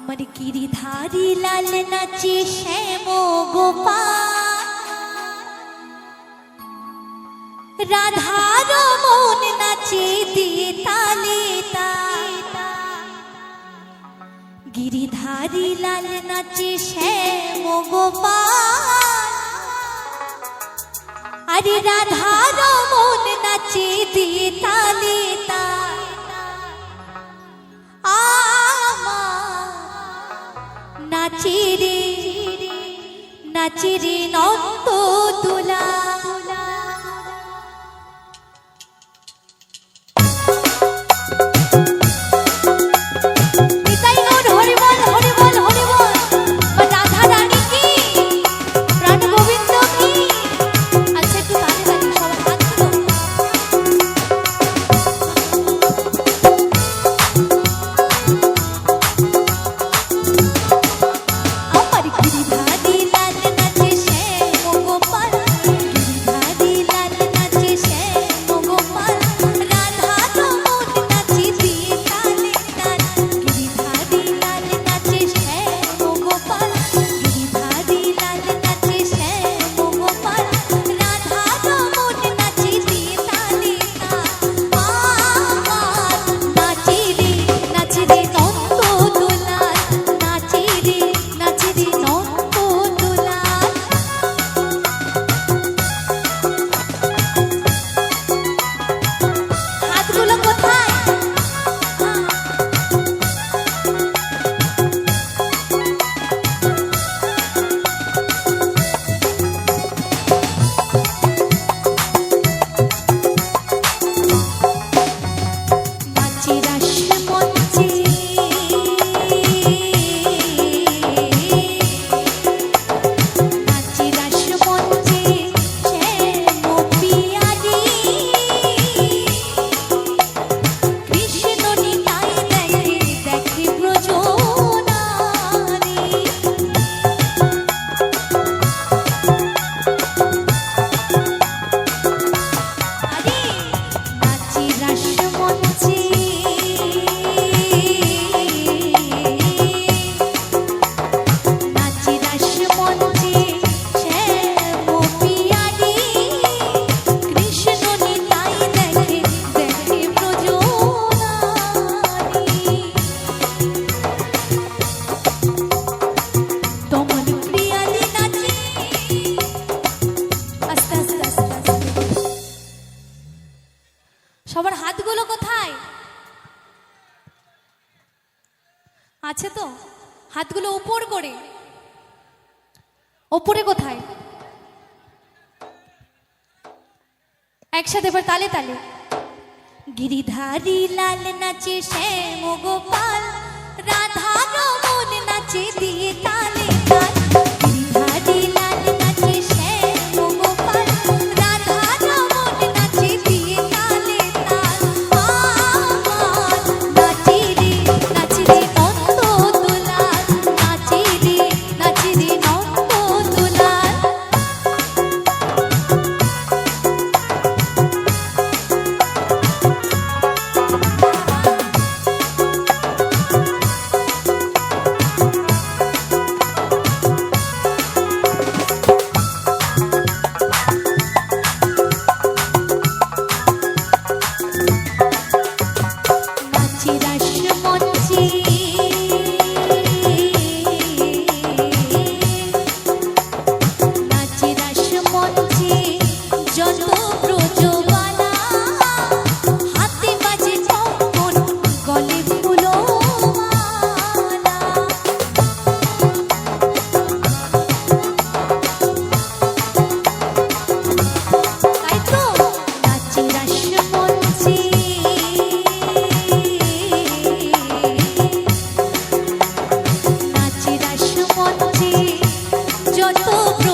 আমার গিরিধারি লাল নাচে শ্যাম গোপা রাধার মন নাচে দিয়ে তালে গিরিধারি লাল নাচে শ্যাম গোপা আরে রাধার মন নাচে দিয়ে তালে নাচিরে নন্দ তুলা আছে তো? হাতগুলো উপর করে। ওপরে কোথায়? একসাথে এবার তালে তালে। গিরিধারী লাল নাচে শ্যাম গোপাল। যত